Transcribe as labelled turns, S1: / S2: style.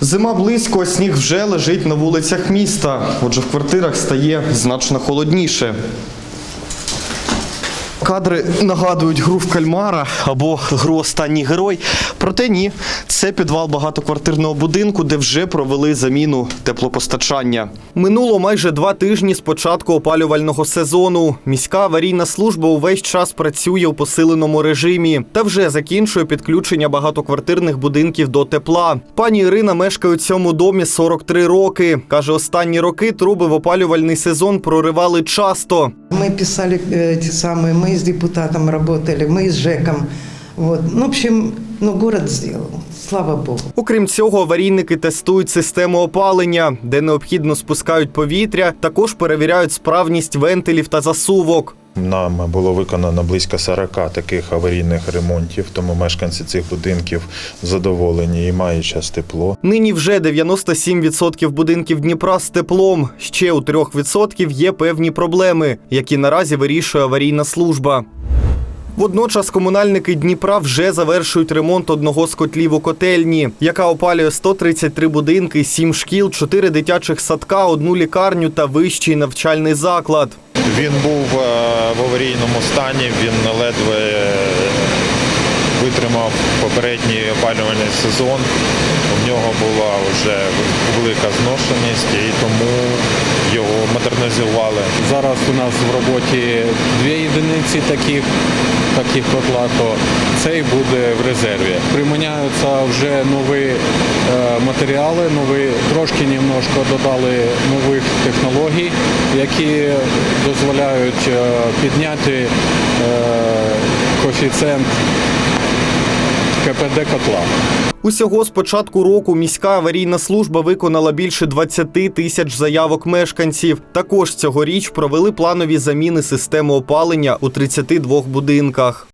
S1: Зима близько, сніг вже лежить на вулицях міста. Отже, в квартирах стає значно холодніше. Кадри нагадують гру в кальмара або гру Останній герой. Проте ні, це підвал багатоквартирного будинку, де вже провели заміну теплопостачання. Минуло майже два тижні з початку опалювального сезону. Міська аварійна служба увесь час працює у посиленому режимі та вже закінчує підключення багатоквартирних будинків до тепла. Пані Ірина мешкає у цьому домі 43 роки. каже, останні роки труби в опалювальний сезон проривали часто.
S2: Мы писали э, эти самые, мы с депутатом работали, мы с ЖЭКом. Вот. Ну, в общем, ну, город сделал, слава богу.
S1: Окрім цього, аварійники тестують систему опалення, де необхідно спускають повітря, також перевіряють справність вентилів та засувок.
S3: Нам було виконано близько 40 таких аварійних ремонтів, тому мешканці цих будинків задоволені і мають час тепло.
S1: Нині вже 97% будинків Дніпра з теплом. Ще у 3% є певні проблеми, які наразі вирішує аварійна служба. Водночас комунальники Дніпра вже завершують ремонт одного з котлів у котельні, яка опалює 133 будинки, 7 шкіл, 4 дитячих садка, одну лікарню та вищий навчальний заклад.
S3: Він був е, в аварійному стані, він ледве е, витримав попередній опалювальний сезон. У нього була вже велика зношеність і тому його модернізували.
S4: Зараз у нас в роботі дві єдиниці таких, таких котла, то цей буде в резерві. Приміняються вже нові е, матеріали, нові, трошки немножко додали нових технологій, які дозволяють е, підняти е, коефіцієнт КПД котла.
S1: Усього з початку року міська аварійна служба виконала більше 20 тисяч заявок мешканців. Також цьогоріч провели планові заміни системи опалення у 32 будинках.